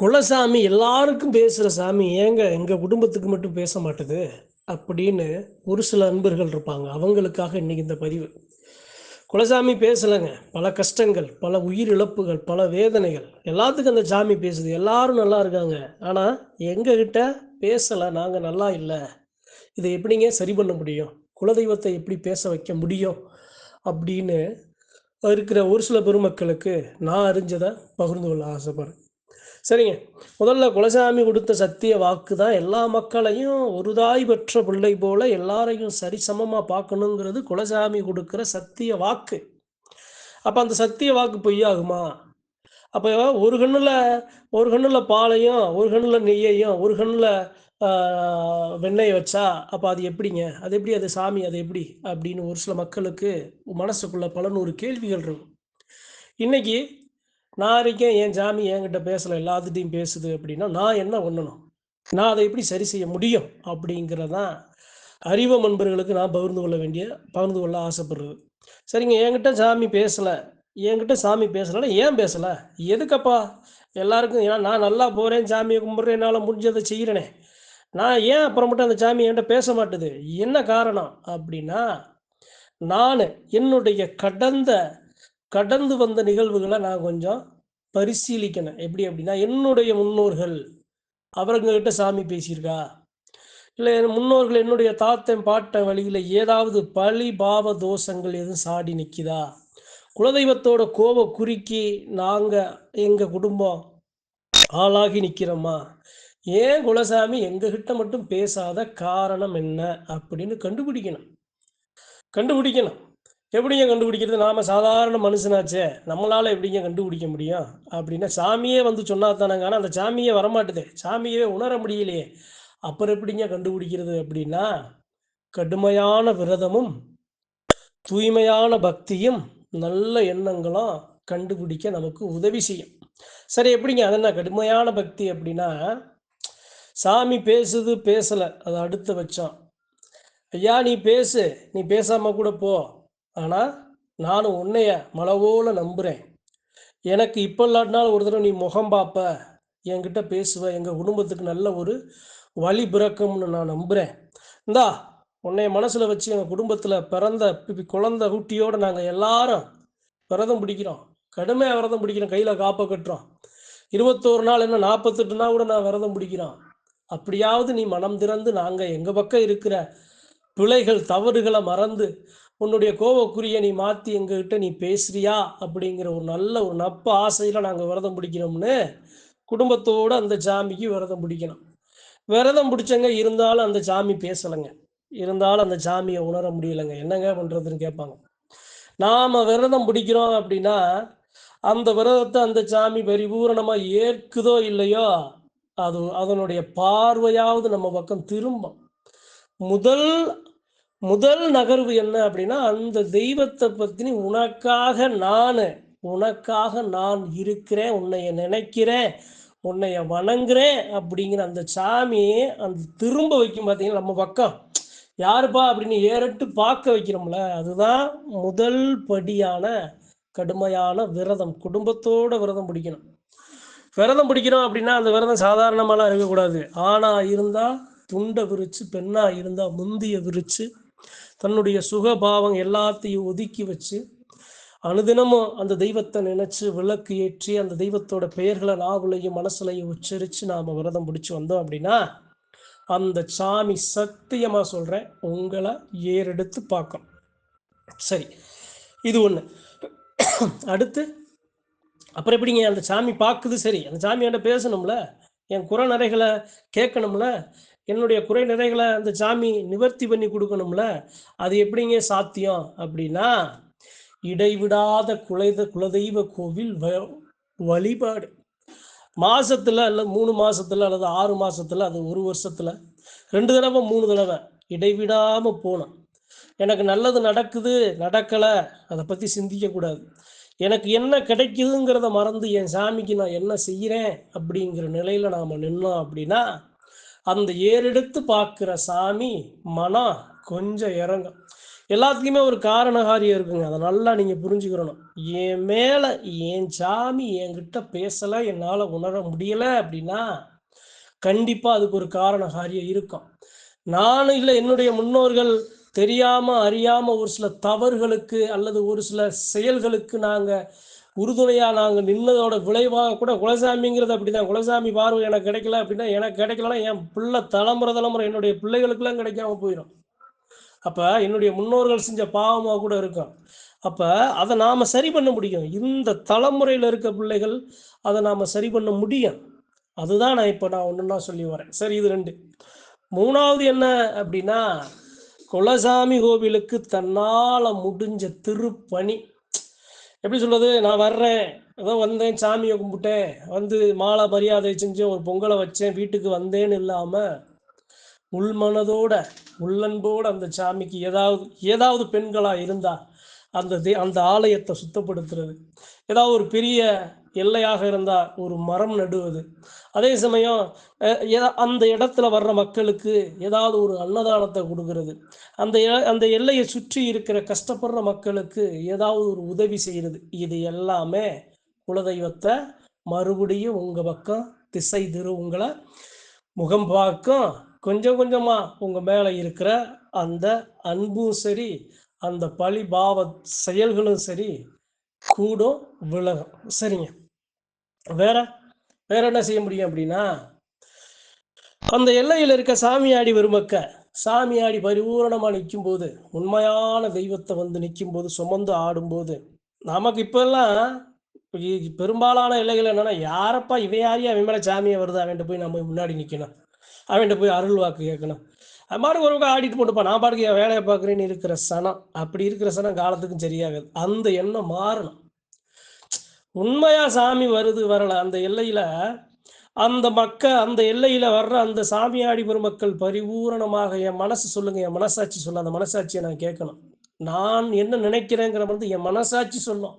குலசாமி எல்லாருக்கும் பேசுகிற சாமி ஏங்க எங்கள் குடும்பத்துக்கு மட்டும் பேச மாட்டுது? அப்படின்னு ஒரு சில அன்பர்கள் இருப்பாங்க. அவங்களுக்காக இன்றைக்கி இந்த பதிவு. குலசாமி பேசலைங்க. பல கஷ்டங்கள் பல உயிர் இழப்புகள் பல வேதனைகள். எல்லாத்துக்கும் அந்த சாமி பேசுது. எல்லாரும் நல்லா இருக்காங்க. ஆனால் எங்ககிட்ட பேசலை. நாங்கள் நல்லா இல்லை. இதை எப்படிங்க சரி பண்ண முடியும்? குலதெய்வத்தை எப்படி பேச வைக்க முடியும்? அப்படின்னு இருக்கிற ஒரு சில பெருமக்களுக்கு நான் அறிஞ்சதை பகிர்ந்து கொள்ள ஆசைப்படுறேன். சரிங்க. முதல்ல குலசாமி கொடுத்த சத்திய வாக்கு தான் எல்லா மக்களையும் ஒருதாய் பெற்ற பிள்ளை போல எல்லாரையும் சரிசமமாக பார்க்கணுங்கிறது குலசாமி கொடுக்குற சத்திய வாக்கு. அப்போ அந்த சத்திய வாக்கு பொய்யாகுமா? அப்போ ஒரு கண்ணில் ஒரு கண்ணில் பாலையும் ஒரு கண்ணில் நெய்யையும் ஒரு கண்ணில் வெண்ணெய் வச்சா அப்போ அது எப்படிங்க? அது எப்படி? அது சாமி அது எப்படி? அப்படின்னு ஒரு சில மக்களுக்கு மனசுக்குள்ள பல நூறு கேள்விகள் இருக்கும். இன்னைக்கு நான் இருக்கேன் என் சாமி என்கிட்ட பேசலை எல்லாத்துட்டையும் பேசுது அப்படின்னா நான் என்ன பண்ணணும்? நான் அதை எப்படி சரி செய்ய முடியும்? அப்படிங்கிறதான் அறிவ நண்பர்களுக்கு நான் பகிர்ந்து கொள்ள வேண்டிய பகிர்ந்து கொள்ள ஆசைப்படுறது. சரிங்க என்கிட்ட சாமி பேசலை. என்கிட்ட சாமி பேசலைன்னா ஏன் பேசலை? எதுக்கப்பா? எல்லாருக்கும் ஏன்னா நான் நல்லா போகிறேன் சாமியை கும்பிட்றேன் என்னால் முடிஞ்சதை செய்கிறேனே நான் ஏன் அப்புறமட்டும் அந்த சாமி என்கிட்ட பேச மாட்டுது? என்ன காரணம்? அப்படின்னா நான் என்னுடைய கடந்த கடந்து வந்த நிகழ்வுகளை நான் கொஞ்சம் பரிசீலிக்கணும். எப்படி அப்படின்னா என்னுடைய முன்னோர்கள் அவர்கிட்ட சாமி பேசியிருக்கா? இல்லை என் முன்னோர்கள் என்னுடைய தாத்தன் பாட்ட வழியில் ஏதாவது பழி பாவ தோஷங்கள் எதுவும் சாடி நிற்கிதா குலதெய்வத்தோட கோப குறுக்கி நாங்கள் எங்கள் குடும்பம் ஆளாகி நிற்கிறோமா ஏன் குலசாமி எங்ககிட்ட மட்டும் பேசாத காரணம் என்ன அப்படின்னு கண்டுபிடிக்கணும். கண்டுபிடிக்கணும். எப்படிங்க கண்டுபிடிக்கிறது? நாம சாதாரண மனுஷனாச்சே. நம்மளால் எப்படிங்க கண்டுபிடிக்க முடியும்? அப்படின்னா சாமியே வந்து சொன்னா தானங்க ஆனால் அந்த சாமியே வரமாட்டுதே. சாமியே உணர முடியலையே. அப்புறம் எப்படிங்க கண்டுபிடிக்கிறது அப்படின்னா கடுமையான விரதமும் தூய்மையான பக்தியும் நல்ல எண்ணங்களும் கண்டுபிடிக்க நமக்கு உதவி செய்யும். சரி எப்படிங்க? அது என்ன கடுமையான பக்தி அப்படின்னா சாமி பேசுது பேசலை. அது அடுத்த பட்சம் ஐயா நீ பேசு. நீ பேசாமல் கூட போ. ஆனால் நானும் உன்னைய மலவோல நம்புகிறேன் எனக்கு இப்போ இல்லாட்டினாலும் ஒரு தடவை நீ முகம் பார்ப்ப என்கிட்ட பேசுவ எங்கள் குடும்பத்துக்கு நல்ல ஒரு வழி பிறக்கும்னு நான் நம்புகிறேன் இந்தா உன்னைய மனசில் வச்சு எங்கள் குடும்பத்தில் பிறந்த பி- குட்டியோடு நாங்கள் எல்லாரும் விரதம் பிடிக்கிறோம். கடுமையாக விரதம் பிடிக்கிறோம். கையில் காப்பை கட்டுறோம். இருபத்தோரு நாள் என்ன நாற்பத்தெட்டு நாள் கூட நான் விரதம் பிடிக்கிறோம். அப்படியாவது நீ மனம் திறந்து நாங்கள் எங்கள் பக்கம் இருக்கிற பிழைகள் தவறுகளை மறந்து உன்னுடைய கோவக்குரிய நீ மாற்றி எங்ககிட்ட நீ பேசுறியா? அப்படிங்கிற ஒரு நல்ல ஒரு நப்ப ஆசையில் நாங்கள் விரதம் பிடிக்கணும்னு குடும்பத்தோடு அந்த சாமிக்கு விரதம் பிடிக்கணும். விரதம் பிடிச்சங்க இருந்தாலும் அந்த சாமி பேசலைங்க. இருந்தாலும் அந்த சாமியை உணர முடியலைங்க. என்னங்க பண்ணுறதுன்னு கேட்பாங்க. நாம் விரதம் பிடிக்கிறோம் அப்படின்னா அந்த விரதத்தை அந்த சாமி பரிபூரணமாக ஏற்குதோ இல்லையோ அது அதனுடைய பார்வையாவது நம்ம பக்கம் திரும்பும். முதல் முதல் நகர்வு என்ன அப்படின்னா அந்த தெய்வத்தை பற்றி உனக்காக நான் உனக்காக நான் இருக்கிறேன் உன்னைய நினைக்கிறேன் உன்னைய வணங்குறேன் அப்படிங்கிற அந்த சாமி அந்த திரும்ப வைக்கும் பார்த்தீங்கன்னா நம்ம பக்கம். யாருப்பா அப்படின்னு ஏறிட்டு பார்க்க வைக்கிறோம்ல அதுதான் முதல் படியான கடுமையான விரதம். குடும்பத்தோட விரதம் பிடிக்கணும். விரதம் பிடிக்கிறோம் அப்படின்னா அந்த விரதம் சாதாரணமாலாம் இருக்கக்கூடாது. ஆணா இருந்தால் துண்டை விரிச்சு பெண்ணா இருந்தால் முந்திய விரிச்சு தன்னுடைய சுகபாவம் எல்லாத்தையும் ஒதுக்கி வச்சு அனுதினமும் அந்த தெய்வத்தை நினைச்சு விளக்கு ஏற்றி அந்த தெய்வத்தோட பெயர்களை நாவலையும் மனசுலையும் உச்சரித்து நாம் விரதம் பிடிச்சி வந்தோம் அப்படின்னா அந்த சாமி சத்தியமாக சொல்கிறேன் உங்களை ஏறெடுத்து பார்க்கும். சரி இது ஒன்று அடுத்து அப்புறம் எப்படிங்க அந்த சாமி பார்க்குது சரி அந்த சாமியாண்ட பேசணும்ல என் குறநரைகளை கேட்கணும்ல என்னுடைய குறை நிறைகளை அந்த சாமி நிவர்த்தி பண்ணி கொடுக்கணும்ல அது எப்படிங்க சாத்தியம்? அப்படின்னா இடைவிடாத குலைத குலதெய்வ கோவில் வழிபாடு. மாசத்துல அல்லது மூணு மாசத்துல அல்லது ஆறு மாசத்துல அது ஒரு வருஷத்துல. ரெண்டு தடவை மூணு தடவை. இடைவிடாம போனோம் எனக்கு நல்லது நடக்குது நடக்கலை அதை பற்றி சிந்திக்கக்கூடாது எனக்கு என்ன கிடைக்குதுங்கிறத மறந்து என் சாமிக்கு நான் என்ன செய்கிறேன் அப்படிங்கிற நிலையில் நாம் நின்னோம் அப்படின்னா அந்த ஏறெடுத்து பார்க்குற சாமி மனம் கொஞ்சம் இறங்கும். எல்லாத்துக்குமே ஒரு காரணகாரியம் இருக்குங்க. அதை நல்லா நீங்கள் புரிஞ்சுக்கிறணும். என் மேலே என் சாமி என்கிட்ட பேசலை என்னால் உணர முடியலை அப்படின்னா கண்டிப்பாக அதுக்கு ஒரு காரணகாரியம் இருக்கும். நானும் இல்லை என்னுடைய முன்னோர்கள் தெரியாமல் அறியாமல் ஒரு சில தவறுகளுக்கு அல்லது ஒரு சில செயல்களுக்கு நாங்கள் உறுதுணையாக நாங்கள் நின்னதோட விளைவாக கூட குலசாமிங்கிறது அப்படி தான் குலசாமி பார்வை எனக்கு கிடைக்கல அப்படின்னா எனக்கு கிடைக்கலன்னா என் பிள்ளை தலைமுறை தலைமுறை என்னுடைய பிள்ளைகளுக்கெல்லாம் கிடைக்காம போயிடும் அப்போ என்னுடைய முன்னோர்கள் செஞ்ச பாவமாக கூட இருக்கும். அப்போ அதை நாம் சரி பண்ண முடியும். இந்த தலைமுறையில் இருக்க பிள்ளைகள் அதை நாம் சரி பண்ண முடியும். அதுதான் நான் இப்போ நான் ஒன்றுன்னா சொல்லி வரேன். சரி இது ரெண்டு. மூணாவது என்ன அப்படின்னா குலசாமி கோவிலுக்கு தன்னால் முடிஞ்ச திருப்பணி எப்படி சொல்றது? நான் வர்றேன். ஏதோ வந்தேன் சாமியை கும்பிட்டேன். வந்து மாலை மரியாதை செஞ்சேன் ஒரு பொங்கலை வச்சேன். வீட்டுக்கு வந்தேன்னு இல்லாமல் உள்மனதோட உள்ளன்போட அந்த சாமிக்கு ஏதாவது ஏதாவது பெண்களாக இருந்தா அந்த தே- அந்த ஆலயத்தை சுத்தப்படுத்துறது. ஏதாவது ஒரு பெரிய எல்லையாக இருந்தால் ஒரு மரம் நடுவது. அதே சமயம் எதா- அந்த இடத்துல வர்ற மக்களுக்கு ஏதாவது ஒரு அன்னதானத்தை கொடுக்கறது. அந்த எ- அந்த எல்லையை சுற்றி இருக்கிற கஷ்டப்படுற மக்களுக்கு ஏதாவது ஒரு உதவி செய்கிறது. இது எல்லாமே குலதெய்வத்தை மறுபடியும் உங்கள் பக்கம் திசை திரு உங்களை முகம் பார்க்கும். கொஞ்சம் கொஞ்சமாக உங்கள் மேலே இருக்கிற அந்த அன்பும் சரி அந்த பழி பாவ செயல்களும் சரி கூடும் விலகும். சரிங்க. வேற வேற என்ன செய்ய முடியும் அப்படின்னா அந்த எல்லையில் இருக்க சாமியாடி பெருமக்க சாமியாடி பரிபூரணமாக நிற்கும் போது உண்மையான தெய்வத்தை வந்து நிற்கும் போது சுமந்து ஆடும்போது நமக்கு இப்பெல்லாம் பெரும்பாலான எல்லைகள் என்னன்னா யாரப்பா இவன் யாரையும் அவன் மேலே சாமியை வருது அவன்கிட்ட போய் நம்ம முன்னாடி நிற்கணும் அவன்கிட்ட போய் அருள் வாக்கு கேட்கணும். அது மாதிரி ஒரு ஆடிட்டு போட்டுப்பா நான் பாட்டுக்கு என் வேலையை பார்க்குறேன்னு இருக்கிற சனம் அப்படி இருக்கிற சனம் காலத்துக்கும் சரியாகாது. அந்த எண்ணம் மாறணும். உண்மையா சாமி வருது வரல. அந்த எல்லையில அந்த மக்க அந்த எல்லையில வர்ற அந்த சாமியாடி பெருமக்கள் பரிபூரணமாக என் மனசு சொல்லுங்க என் மனசாட்சி சொல்ல அந்த மனசாட்சியை நான் கேட்கணும். நான் என்ன நினைக்கிறேங்கிற வந்து என் மனசாட்சி சொல்லும்.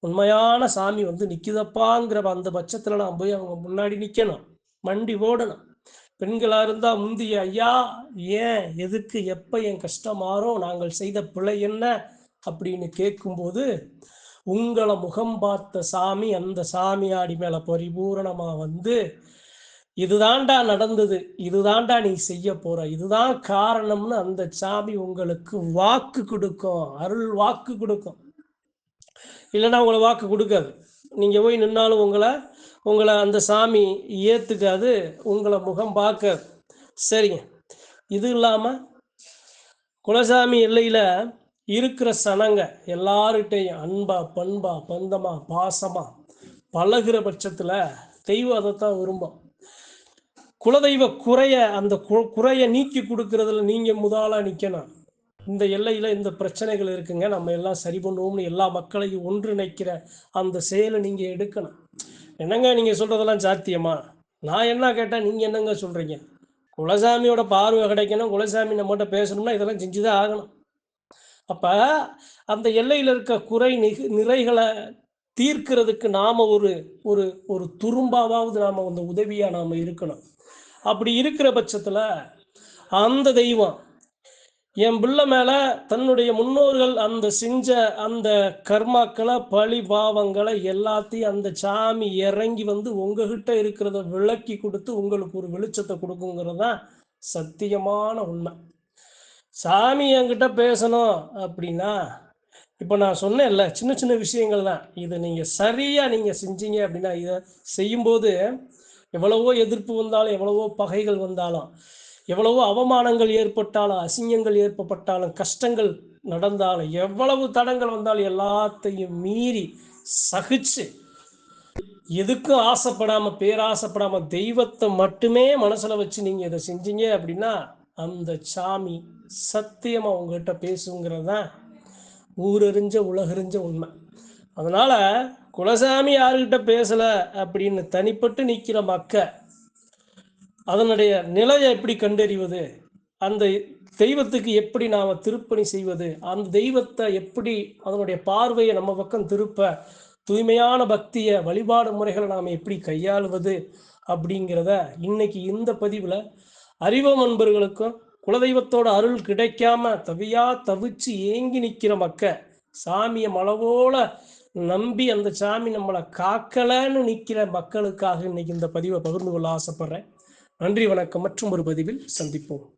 உண்மையான சாமி வந்து நிற்குதப்பாங்கிற அந்த பட்சத்தில் நான் போய் அவங்க முன்னாடி நிற்கணும் மண்டி ஓடணும். பெண்களாக இருந்தால் முந்திய ஐயா ஏன் எதுக்கு எப்போ என் கஷ்டம் மாறும்? நாங்கள் செய்த பிழை என்ன? அப்படின்னு கேட்கும்போது உங்களை முகம் பார்த்த சாமி அந்த சாமியாடி மேல பரிபூரணமா வந்து இதுதான்டா நடந்தது இதுதான்டா நீ செய்ய போற இதுதான் காரணம்னு அந்த சாமி உங்களுக்கு வாக்கு கொடுக்கும் அருள் வாக்கு கொடுக்கும். இல்லைன்னா உங்களை வாக்கு கொடுக்காது. நீங்க போய் நின்னாலும் உங்களை உங்களை அந்த சாமி ஏத்துக்காது உங்களை முகம் பார்க்காது. சரிங்க. இது இல்லாம குலசாமி எல்லையில இருக்கிற சனங்க எல்லார்கிட்டையும் அன்பா பண்பா பந்தமா பாசமா பழகுற பட்சத்துல தெய்வம் அதைத்தான் விரும்பும். குலதெய்வ குறைய அந்த கு- குறைய நீக்கி கொடுக்கறதுல நீங்க முதலாக நிற்கணும் இந்த எல்லையில இந்த பிரச்சனைகள் இருக்குங்க. நம்ம எல்லாம் சரி பண்ணுவோம்னு எல்லா மக்களையும் ஒன்றிணைக்கிற அந்த செயலை நீங்க எடுக்கணும். என்னங்க நீங்க சொல்றதெல்லாம் சாத்தியமா? நான் என்ன கேட்டா நீங்க என்னங்க சொல்றீங்க? குலசாமியோட பார்வை கிடைக்கணும். குலசாமி நம்மகிட்ட பேசணும்னா இதெல்லாம் செஞ்சுதான் ஆகணும். அப்போ அந்த எல்லையில் இருக்க குறை நிக நிறைகளை தீர்க்கிறதுக்கு நாம் ஒரு ஒரு ஒரு துரும்பாவது நாம் அந்த உதவியாக நாம் இருக்கணும். அப்படி இருக்கிற பட்சத்தில் அந்த தெய்வம் என் பிள்ளை மேலே தன்னுடைய முன்னோர்கள் அந்த செஞ்ச அந்த கர்மாக்களை பழி பாவங்களை எல்லாத்தையும் அந்த சாமி இறங்கி வந்து உங்ககிட்ட இருக்கிறத விளக்கி கொடுத்து உங்களுக்கு ஒரு வெளிச்சத்தை கொடுக்குங்கிறது தான் சத்தியமான உண்மை. சாமி என்கிட்ட பேசணும் அப்படின்னா இப்போ நான் சொன்னேன்ல சின்ன சின்ன விஷயங்கள் தான் இதை நீங்கள் சரியாக நீங்கள் செஞ்சீங்க அப்படின்னா இதை செய்யும்போது எவ்வளவோ எதிர்ப்பு வந்தாலும் எவ்வளவோ பகைகள் வந்தாலும் எவ்வளவோ அவமானங்கள் ஏற்பட்டாலும் அசிங்கங்கள் ஏற்பட்டாலும் கஷ்டங்கள் நடந்தாலும் எவ்வளவு தடங்கள் வந்தாலும் எல்லாத்தையும் மீறி சகிச்சு எதுக்கும் ஆசைப்படாம பேராசைப்படாம தெய்வத்தை மட்டுமே மனசுல வச்சு நீங்க இதை செஞ்சீங்க அப்படின்னா அந்த சாமி சத்தியமாக உங்ககிட்ட பேசுங்கிறது? தான் ஊரறிஞ்ச உலகறிஞ்ச உண்மை. அதனால் குலசாமி யாருக்கிட்ட பேசலை அப்படின்னு தனிப்பட்டு நிற்கிற மக்க அதனுடைய நிலையை எப்படி கண்டறிவது? அந்த தெய்வத்துக்கு எப்படி நாம் திருப்பணி செய்வது? அந்த தெய்வத்தை எப்படி அதனுடைய பார்வையை நம்ம பக்கம் திருப்ப தூய்மையான பக்தியை வழிபாடு முறைகளை நாம் எப்படி கையாளுவது அப்படிங்கிறத இன்னைக்கு இந்த பதிவில் அறிவம் அன்பர்களுக்கும் குலதெய்வத்தோட அருள் கிடைக்காம தவியா தவிச்சு ஏங்கி நிற்கிற மக்க சாமியை மலவோல நம்பி அந்த சாமி நம்மளை காக்கலன்னு நிற்கிற மக்களுக்காக இன்னைக்கு இந்த பதிவை பகிர்ந்து கொள்ள ஆசைப்படுறேன். நன்றி வணக்கம். மற்றும் ஒரு பதிவில் சந்திப்போம்.